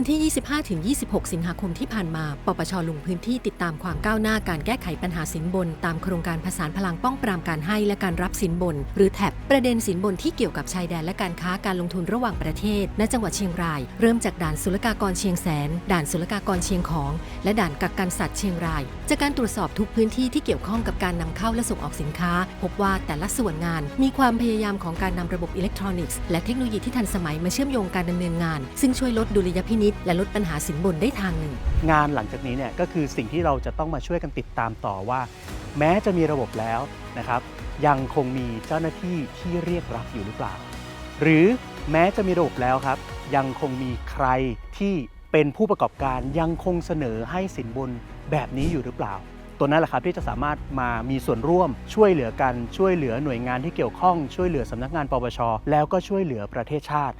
วันที่ 25-26 สิงหาคมที่ผ่านมา ปปชลงพื้นที่ติดตามความก้าวหน้าการแก้ไขปัญหาสินบน ตามโครงการผสานพลังป้องปรามการให้และการรับสินบน หรือแท็บประเด็นสินบนที่เกี่ยวกับชายแดนและการค้าการลงทุนระหว่างประเทศ ณ จังหวัดเชียงราย เริ่มจากด่านศุลกากรเชียงแสน ด่านศุลกากรเชียงของ และด่านกักกันสัตว์เชียงราย จากการตรวจสอบทุกพื้นที่ที่เกี่ยวข้องกับการนำเข้าและส่งออกสินค้า พบว่าแต่ละส่วนงาน มีความพยายามของการนำระบบอิเล็กทรอนิกส์และเทคโนโลยีที่ทันสมัยมาเชื่อมโยงการดำเนินงาน ซึ่งช่วยลดดุลยพินิษและลดปัญหาสินบนได้ทางหนึ่ง งานหลังจากนี้เนี่ยก็คือสิ่งที่เราจะต้องมาช่วยกันติดตามต่อว่า แม้จะมีระบบแล้วนะครับ ยังคงมีเจ้าหน้าที่ที่เรียกรับอยู่หรือเปล่า หรือแม้จะมีระบบแล้วครับ ยังคงมีใครที่เป็นผู้ประกอบการยังคงเสนอให้สินบนแบบนี้อยู่หรือเปล่า ตัวนั้นแหละครับที่จะสามารถมามีส่วนร่วม ช่วยเหลือกันช่วยเหลือหน่วยงานที่เกี่ยวข้องช่วยเหลือสำนักงานปปชแล้วก็ช่วยเหลือประเทศชาติ